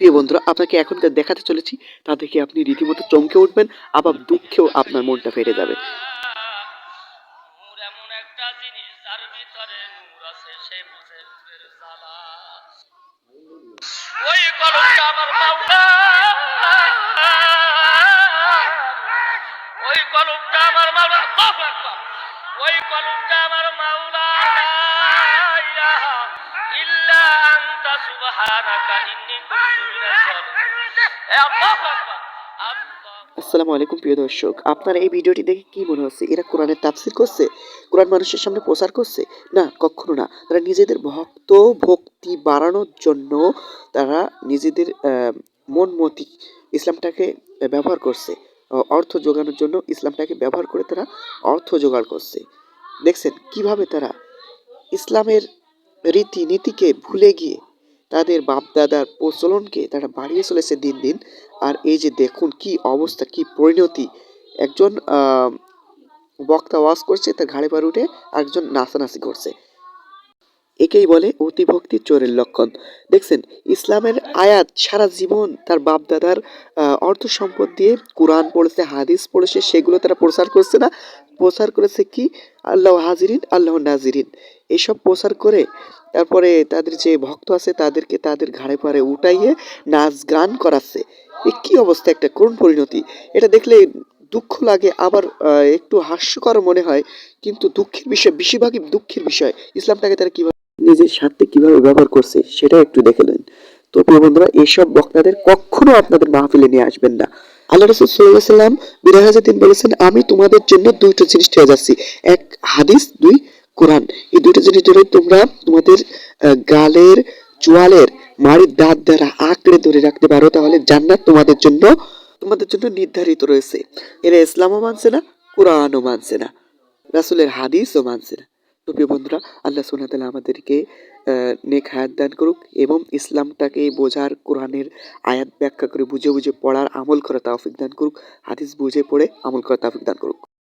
প্রিয় বন্ধুরা, আপনাকে এখন যা দেখাতে চলেছি, তা দেখে আপনি রীতিমতো চমকে উঠবেন, আবার দুঃখেও আপনার মনটা ফেটে যাবে। ওই কলমটা আমার মাওলা ওই কলমটা আমার মাওলা আসসালামু আলাইকুম, প্রিয় দর্শক। আপনার এই ভিডিওটি দেখে কি মনে হচ্ছে? এরা কোরআনের তাফসির করছে? কোরআন মানুষের সামনে প্রচার করছে? না, কখনো না। তারা নিজেদের ভক্ত ভক্তি বাড়ানোর জন্য তারা নিজেদের মন মতি ইসলামটাকে ব্যবহার করছে। অর্থ যোগানোর জন্য ইসলামটাকে ব্যবহার করে তারা অর্থ জোগাড় করছে। দেখছেন কীভাবে তারা ইসলামের রীতি নীতিকে ভুলে গিয়ে তাদের বাপদাদার প্রচলনকে তারা বাড়িয়ে চলেছে দিন দিন। আর এই যে দেখুন কি অবস্থা, কি পরিণতি। একজন বক্তা ওয়াজ করছে, তার ঘাড়ে পার উঠে একজন নাচানাচি করছে। একেই বলে অতিভক্তি চোরের লক্ষণ। দেখছেন, ইসলামের আয়াত সারা জীবন তার বাপদাদার অর্থ সম্পদ দিয়ে কোরআন পড়েছে, হাদিস পড়েছে, সেগুলো তারা প্রচার করছে না। প্রচার করেছে কি? আল্লাহ হাজিরিন, আল্লাহ নাজিরিন। এসব প্রচার করে তারপরে তাদের যে ভক্ত আছে তাদেরকে তাদের ঘাড়ে পাড়ে উঠাইয়ে নাচ গান করাচ্ছে। এ কি অবস্থা একটা করুণ পরিণতি। এটা দেখলে দুঃখ লাগে, আবার একটু হাস্যকর মনে হয়, কিন্তু দুঃখের বিষয়, বেশিরভাগই দুঃখের বিষয়। ইসলামটাকে তারা কীভাবে নিজের স্বার্থে কীভাবে ব্যবহার করছে, সেটা একটু দেখে নেন। তো প্রিয় বন্ধুরা, এইসব বক্তাদের কখনো আপনাদের মাহফিলে নিয়ে আসবেন না। আল্লাহ রসুল সাল্লাহ সাল্লাম বিরাহাজে দিন বলেছেন, আমি তোমাদের জন্য দুইটা জিনিস হয়ে যাচ্ছি। এক হাদিস, দুই কোরআন। এই দুইটা জিনিস ধরে তোমরা তোমাদের গালের চোয়ালের মাড়ির দাঁত দ্বারা আঁকড়ে ধরে রাখতে পারো, তাহলে জান্নাত তোমাদের জন্য তোমাদের জন্য নির্ধারিত রয়েছে। এরা ইসলামও মানছে না, কোরআনও মানছে না। রাসুলের হাদিসও মানছে না। তো প্রিয় বন্ধুরা আল্লাহ সোনাতালা আমাদেরকে আহ, নেক হায়াত দান করুক এবং ইসলামটাকে বোঝার কোরআনের আয়াত ব্যাখ্যা করে বুঝে বুঝে পড়ার আমল করা তাফিক দান করুক হাদিস বুঝে পড়ে আমল করা তাফিক দান করুক।